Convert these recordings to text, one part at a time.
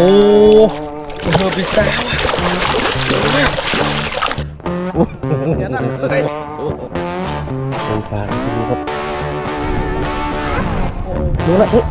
อ้เออพิซซ่าว่ะสวยมากโอ้โหเป็นปลาแล้วดูครับดูละเฮ้ย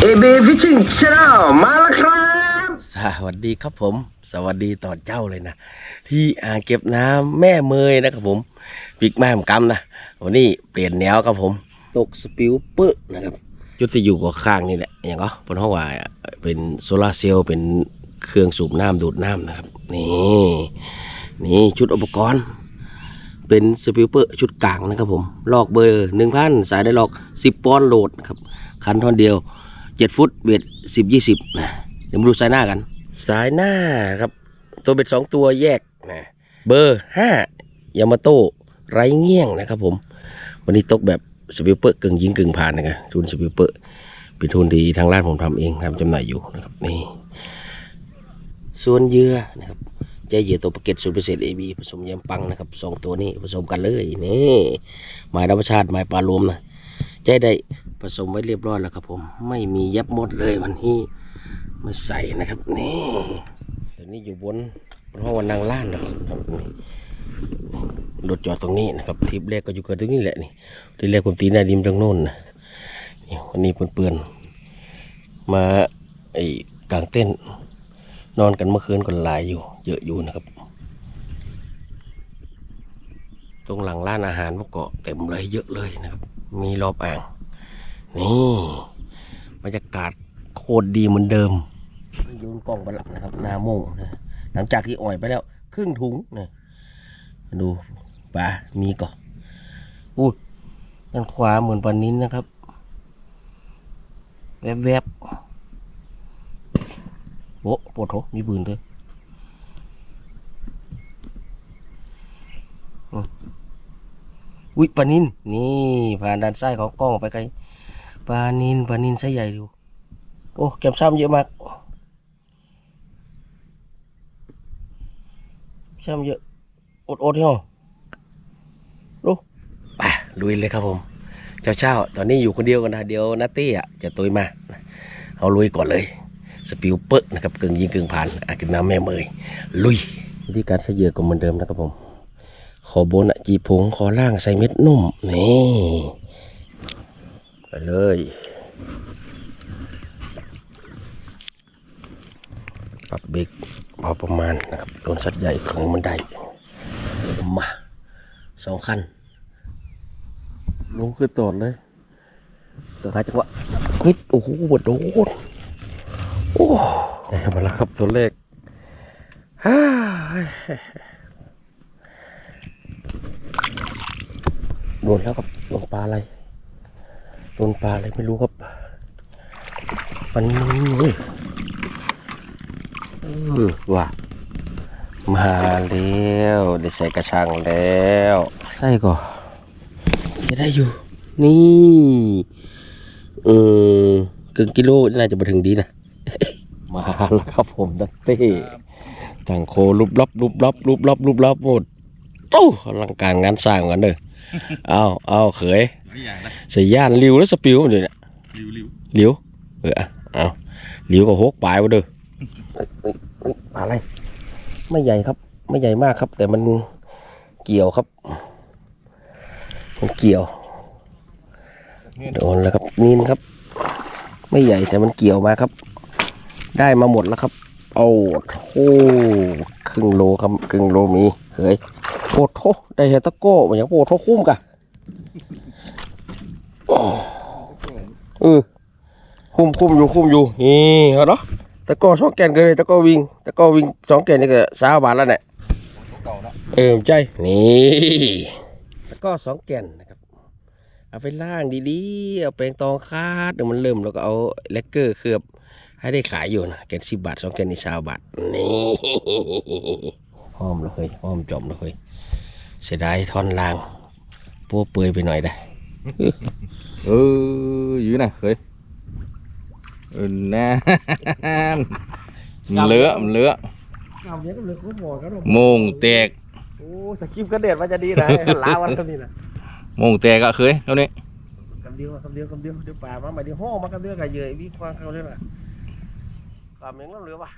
เอเบฟิชชิ่งชาแนลมาแล้วครับ สวัสดีครับผม สวัสดีต่อเจ้าเลยนะ ที่อ่างเก็บน้ำแม่เมยนะครับผมปิกแม่มกำนะวันนี้เปลี่ยนแนวครับผม ตกสปิวเปอร์นะครับจุดที่อยู่กับข้างนี่แหละอย่างก็บนห้องว่าเป็นโซลาเซลล์เป็นเครื่องสูบน้ำดูดน้ำนะครับ นี่นี่ชุดอุปกรณ์ เป็นสปิวเปอร์ชุดกลางนะครับผมลอกเบอร์หนึ่งพันสายได้ลอกสิบปอนโหลดนะครับคันท่อนเดียวเจ็ดฟุตเบ็ดสิบยี่สิบนะเดี๋ยวมาดูสายหน้ากัน สายหน้าครับ ตัวเบ็ดสองตัวแยกนะเบอร์ห้ายามาโต้ไรเงี้ยงนะครับผม วันนี้ตกแบบสปิวเปอร์กึ่งยิงกึ่งผ่านนะครับทุนสปิวเปอร์เป็นทุนที่ทางร้านผมทำเองทำจำหน่ายอยู่นะครับนี่ส่วนเยื่อนะครับใจเหยื่อตัวปกเก็ตสูตรพิเศษเอบีผสมยำปังนะครับสองตัวนี้ผสมกันเลยนี่หมายธรรมชาติหมายปลารวมนะใจได้ผสมไว้เรียบร้อยแล้วครับผม ไม่มียับหมดเลยวันนี้ มาใส่นะครับนี่เดี๋ยวนี้อยู่บนบนห้องวันนางล้านนะครับนี่รถจอดตรงนี้นะครับทริปแรกก็อยู่กันตรงนี้แหละนี่ทีแรกผมตีหน้าดิมตรงโน้นนะนี่วันนี้เปื่อนๆมาไอ้กลางเต้น นอนกันเมื่อคืนก็หลายอยู่ เยอะอยู่นะครับ ตรงหลังร้านอาหารพวกเกาะเต็มเลยเยอะเลยนะครับ มีรอบอ่างนี่บรรยากาศโคตรดีเหมือนเดิม โยนกล้องไปละนะครับ นาโมงนะหลังจากที่อ่อยไปแล้ว ครึ่งถุงนะดูปลามีก่อนอู้ด้านขวาเหมือนปลานิ้นนะครับ แวบแวบๆโอ้ปวดโถมีบืนด้วยอุ้ยปลานินนี่ ผ่านด้านซ้ายของกล้องไปไกลปลานินปลานินไซส์ใหญ่ดูโอ้แก้มซ้ำเยอะมาก ซ้ำเยอะอดอดๆที่ห้องดูไปลุยเลยครับผมเจ้าเช้าตอนนี้อยู่คนเดียวกันนะเดี๋ยวนัตตี้อะจะตุยมาเอาลุยก่อนเลย สปิวเปอร์นะครับกึ่งยิงกึ่งผ่านอากินน้ำแม่เมยลุยวิธีการใส่เหยื่อก็เหมือนเดิมนะครับผม ขอบนอะจีผงขอล่างใส่เม็ดนุ่มนี่ไปเลยปรับเบรก พอประมาณนะครับโดนสัตว์ใหญ่ของมันได้มาสองคันลงคือตอดเลยตัวท้ายจังหวะควิดโอ้โหโดนโอ้ได้มาแล้วครับตัวเลขฮ่าโดนแล้วครับโดนปลาอะไรโดนปลาอะไรไม่รู้ครับ มันนี่ ว่ะมาแล้วได้ใส่กระชังแล้วใส่ก่อนจะได้อยู่ นี่เออกึ่งกิโลน่าจะมาถึงดีนะ มาแล้วครับผมดัตเต้ต่างโครูปลับรูปลับรูปลับรูปลับหมดตู้อลังการงานสร้างกันเด้อเอาเอาเขยไม่อย่างนะใส่ย่านริวแล้วสปิวมันเลยเนี่ยริวริวหลิวเออเอาเอาหลิวก็หกปลายมาเด้อเอะไร ไม่ใหญ่ครับ ไม่ใหญ่มากครับ แต่มันเกี่ยวครับมันเกี่ยวโดนแล้วครับนินครับ ไม่ใหญ่แต่มันเกี่ยวมาครับ ได้มาหมดแล้วครับเอาโอ้ครึ่งโลครับครึ่งโลมีเฮ้ยโอ้โทได้เฮตะโก้มันยังโอ้โทคุ้มกะเออคุ้มคุ้มอยู่คุ้มอยู่นี่เหรอ ตะโก้สองแกนกันเลยตะโก้วิ่งตะโก้วิ่งสองแกนนี่ก็สามบาทแล้วเนี่ยเก่าแล้วเออใจนี่แล้วก็สองแก่นนะครับเอาไปล่างดีๆเอาแปรงตองคาดเดี๋ยวมันเริ่มแล้วก็เอาแลกเกอร์เคลือบให้ได้ขายอยู่นะแกนสิบบาทสองแกนนี่สามบาทนี่หอมเลยหอมจอมเลยเสียดายท่อนล่างปัวเปื่อยไปหน่อยได้เอออยู่นะเคยเออแน่มันเลอะมันเลอะเอาเนี้ยก็เลยเขาบอกกันโมงแตกโอ้อ้สกิปก็เด็ดว่าจะดีนะลาวันก็นี่นะโมงแตกอะเคยเท่านี้คำเดียวคำเดียวคำเดียวเดี๋ยวป่ามาใหม่เดี๋ยวห้อมาคำเดียวกับเหยื่อวิควางเขาเลยล่ะความยังเหลือวะ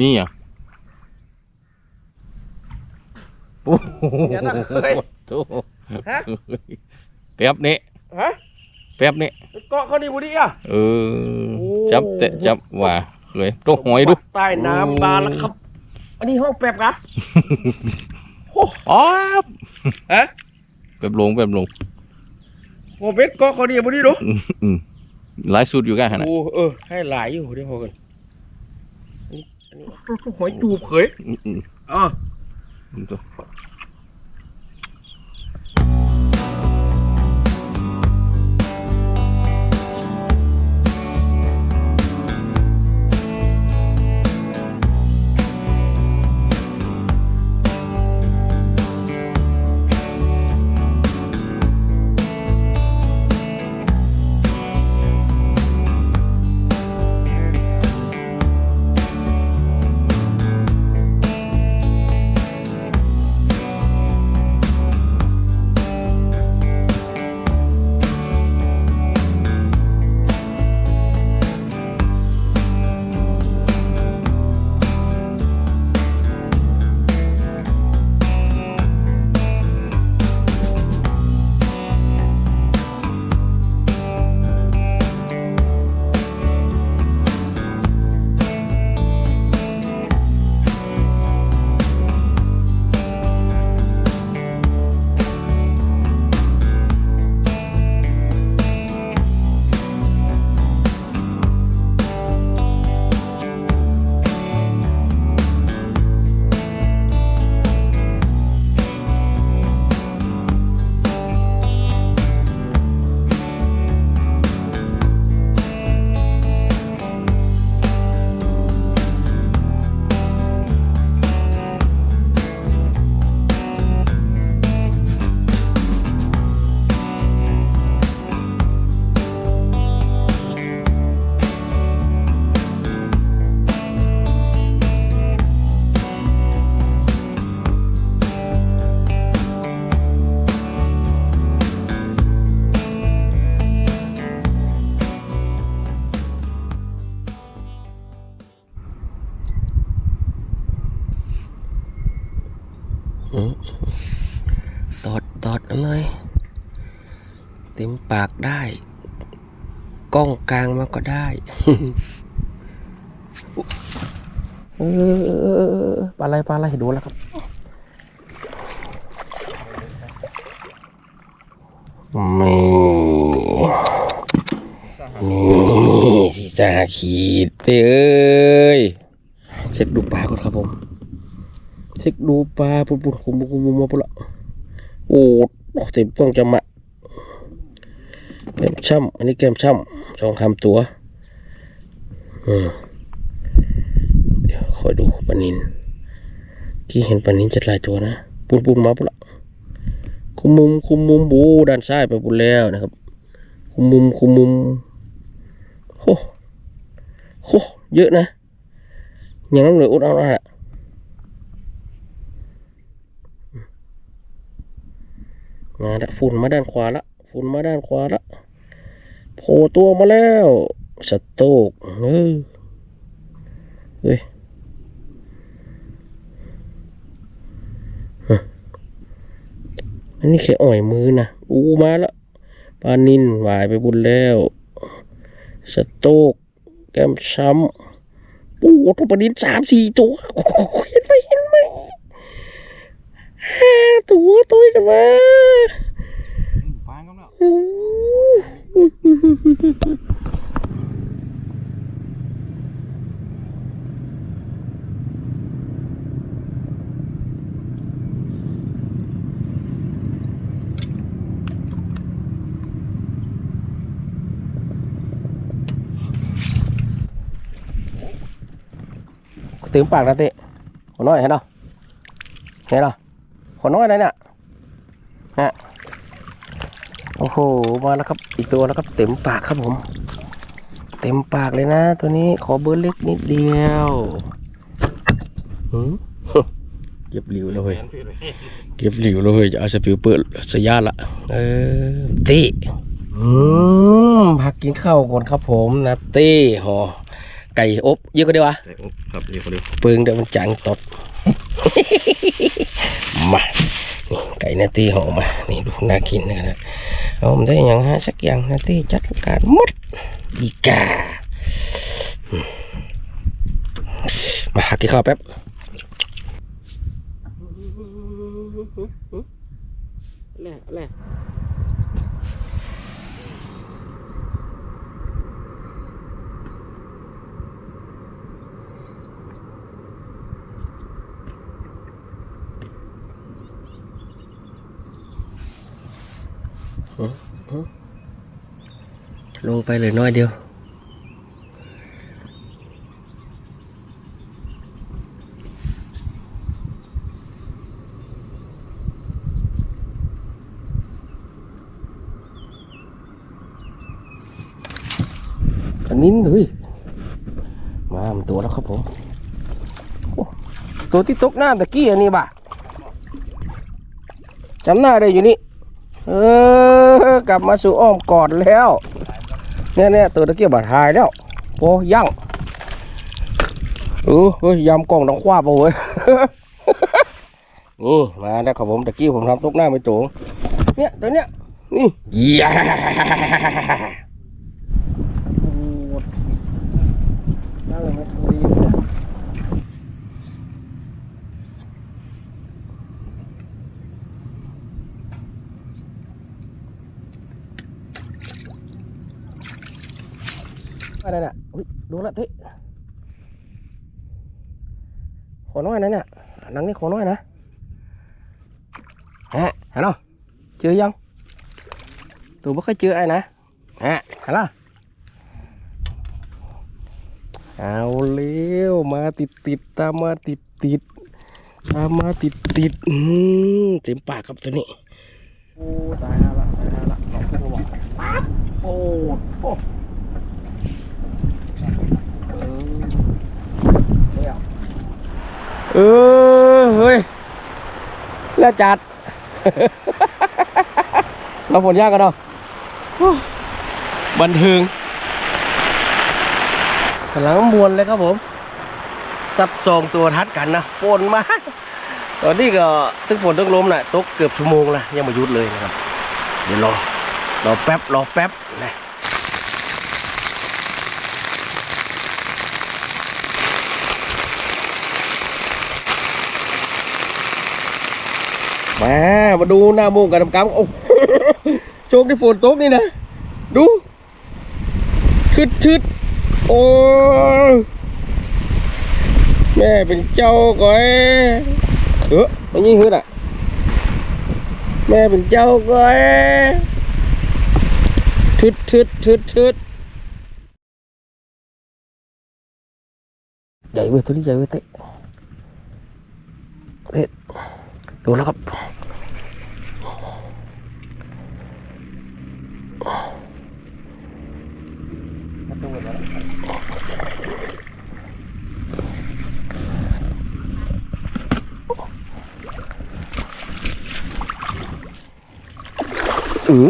มีอะโอ้โหเนี่ยนะเฮ้ยโถ่ฮะ แป๊บนี้ฮะแป๊บนี้เกาะเขาดีบุรีอะ เออโอ้ จับเตะจับว่าเลยตัวหอยดู ใต้น้ำบานแล้วครับ อันนี้ห้องแป๊บนะโอ้อ๋อฮะแป๊บลงแป๊บลงโหเบ็ดเกาะเขาดีบุรีดูอืมอืมหลายสุดอยู่กันฮะนะโอ้เออ ให้หลายอยู่เดี๋ยวพอกัน อันนี้อันนี้หอยจูบเขยอืมอืมเออ กล้องกลางมาก็ได้เออปลาอะไรปลาอะไรดูแล้วครับนี่นี่สีจาขีดเอ้ยเช็คดูปลาก่อนครับผม เช็คดูปลาปุดปุดคุมคุมมาปุดละโอ้เต็มต้องจะมาแกมช่ำอันนี้แกมช่ำ สองคำตัวอืเดี๋ยวคอยดูปนินที่เห็นปนินจะหลายตัวนะปุดปุดมาปุดละคุมมุมคุมมุมบูด้านซ้ายไปปุดแล้วนะครับ คุมมุมคุมมุมโอ้โหเยอะนะยังน้ำเหลืออุดเอาละมาละฝุ่นมาด้านขวาละฝุ่นมาด้านขวาละ โผล่ตัวมาแล้วสโตกเฮ้ยเฮ้ยอันนี้แค่อ่อยมือนะอู้มาและปลานินหวายไปบุญแล้วสโตกแก้มช้ำโอ้โหตัวปลานินสามสี่ตัวเห็นไหมเห็นไหมห้าตัวตัวกันมาปางกันแล้วโอ้ ต็มปากนะเตะขอน้อยเห็นเนาะเห็นเนาะขอน้อยเลยเนี่ยฮะ โอ้โห มาแล้วครับ อีกตัวแล้วครับ เต็มปากครับผม เต็มปากเลยนะ ตัวนี้ขอเบอร์เล็กนิดเดียวหืมเก็บหลิวเลยเก็บหลิวเลยจะเอาสปิวเปิดสยาละเออเต้อืมพักกินข้าวก่อนครับผมนะเต้ห่อไก่อบเยอะก็ดีวะครับเดี๋ยวเขาเดี๋ยวเปิงเดี๋ยวมันจังตด มานี่ไก่นาตีหอมา นี่ดูน่ากินนะครับเอาผมได้อย่างฮะสักอย่างนาตีจัดการมดอีกาอืมมาหากินข้าวแป๊บแล่แล่ ลงไปเลยน้อยเดียว อันนี้เลยมาตัวแล้วครับผม ตัวที่ตกน้ำตะกี้อันนี้บ่ะจำหน้าได้อยู่นี่ เออ กลับมาสู่อ้อมกอดแล้วเนี่ยเนี่ยตัวตะเกียบบาดหายแล้วโอ้ยั่งเออเฮ้ยยำกล่องน้องคว้าไปเว้ยนี่มาแล้วครับผมตะกี้ผมทำตกหน้าไปโจงเนี่ยตัวเนี้ยนี่ยา อะไรน่ะอุ้ยดูละเต้ขอน้อยนะเนี่ยหนังนี่ขอน้อยนะฮะเห็นเนาะเจอยังตัวไม่เคยเจอไอ้นะฮะเห็นเนาะเอาเร็วมาติดติดตามมาติดติดตามมาติดติดอืมเต็มปากครับตัวนี้โอ้ตายแล้วละตายแล้วลองพูดบอกปั๊บโอ้โห เออเฮ้ยแล้วจัด เราฝนยากกันเนาะโอ้บันเทิงกำลังมวนเลยครับผมสัดส่งตัวทัดกันนะฝนมาตอนนี้ก็ตึกฝนตึกลมน่ะตกเกือบชั่วโมงละยังไม่หยุดเลยนะครับ เดี๋ยวรอรอแป๊บรอแป๊บนะ มามาดูหน้าโมงกับน้ำกำโอ้โชคดีฝนตกนี่นะ ดูชืดชืดโอ้แม่เป็นเจ้าก้อยเออไม่ยิงหืดอะ แม่เป็นเจ้าก้อยทึดทึดทึดทึดใหญ่เว้ยตัวนี้ใหญ่เว้ยเตะเตะ ดูแล้วครับ อือ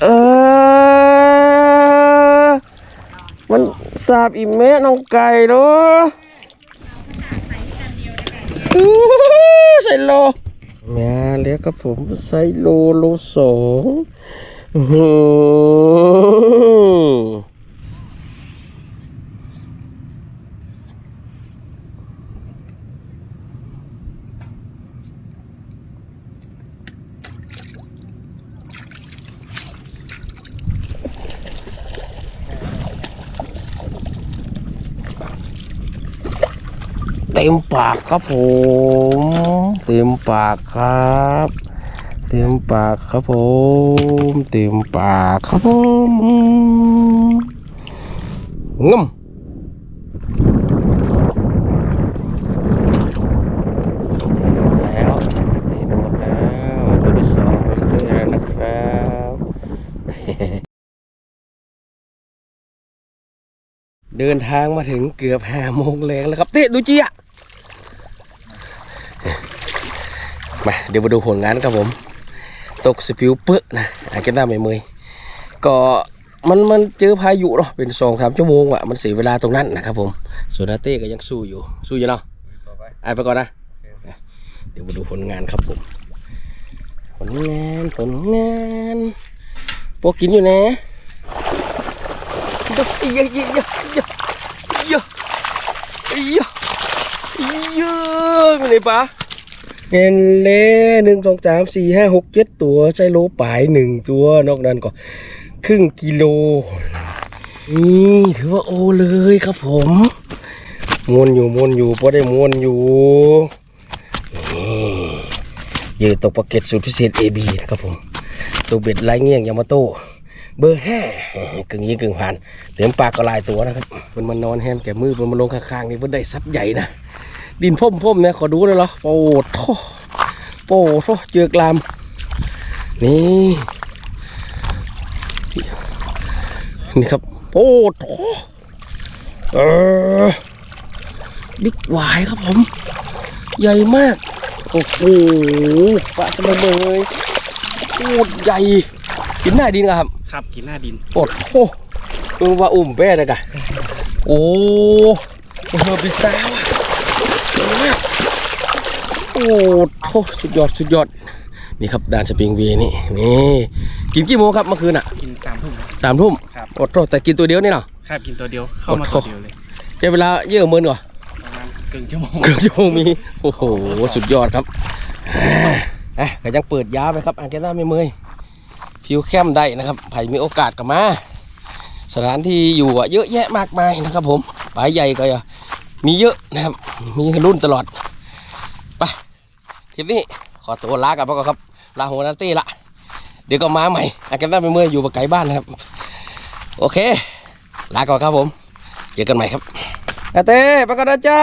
เออ มัน สาบอีแม่น้องไก่เนาะใส่โลแม่เลี้ยกับผมใส่โลโลสอง เต็มปากครับผม เต็มปากครับ เต็มปากครับผม เต็มปากครับผมงึมหมดแล้วตัวที่สองเดินทางมาถึงเกือบห้าโมงแรงแล้วครับเต้ดูจีอะ มาเดี๋ยวมาดูผลงานครับผม ตกสปิวเปื้อนะอาจจะได้ไม่เมยก็มันมันเจอพายุเนาะเป็นสองสามชั่วโมงว่ะมันเสียเวลาตรงนั้นนะครับผมส่วนอาเต้ก็ยังสู้อยู่ สู้อยู่เนาะไปไปก่อนนะ เดี๋ยวมาดูผลงานครับผม ผลงานผลงานพวกกินอยู่นะเยอะเยอะเยอะเยอะเยอะเยอะเยอะอยู่ไหนปะ เงินเล่หนึ่งสองสามสี่ห้าหกเจ็ดตัวใช้โลปลายหนึ่งตัวนอกนั้นก็ครึ่งกิโล นี่ถือว่าโอเลยครับผมมวนอยู่มวนอยู่พอได้มวนอยู่เยื่อตกปลาเก็ตสูตรพิเศษ AB นะครับผมตัวเบ็ดไล่เงี้ยงยามาโต้เบอร์ห้ากึ่งยิงกึ่งผ่านเต็มปากก็ลายตัวนะครับเพิ่นมานอนแฮมแก่มือเพิ่นมาลงข้างๆนี่เพิ่นได้ซัดใหญ่นะ ดินพ่มพ่มๆเนี่ยขอดูเลยเหรอโอ้โถโอ้โถเจือกลาม นี่นี่ครับโอ้โถเออบิ๊กหวายครับผม ใหญ่มาก โอ้โหปลาทำไมเลยโคตรใหญ่ กินหน้าดินครับ ครับกินหน้าดินโอ้โหมึงว่าอุ่มแป้เลยกะโอ้โหพิซซ่าว่ะใหญ่มาก โอ้โหสุดยอดสุดยอด นี่ครับด่านสปริงเวีนี่นี่กินกี่โมงครับเมื่อคืนอะกินสามทุ่มสามทุ่มครับโอ้โหแต่กินตัวเดียวนี่เนาะครับกินตัวเดียวเข้ามาโอ้ตัวโหเดียวเลยใช้เวลาเยอะเมินก่อนประมาณเกินชั่วโมงเกือบชั่วโมงมีโอ้โหสุดยอดครับอะก็ยังเปิดยาวไปครับอ่างแกน่าไม่เมยฟิวแคมป์ได้นะครับใครมีโอกาสก็มา สถานที่อยู่อะเยอะแยะมากมายนะครับผมปลายใหญ่ก็ มีเยอะนะครับ มีรุ่นตลอด ไปคลิปนี้ขอตัวลากับไปก่อนครับ ลาหัวนาตี้ละ เดี๋ยวก็มาใหม่อ่างแกน่าไม่เมยอยู่ปไกลบ้านนะครับ โอเค ลาก่อนครับผม เจอกันใหม่ครับอาเต้ไปก่อนนะจ๊ะ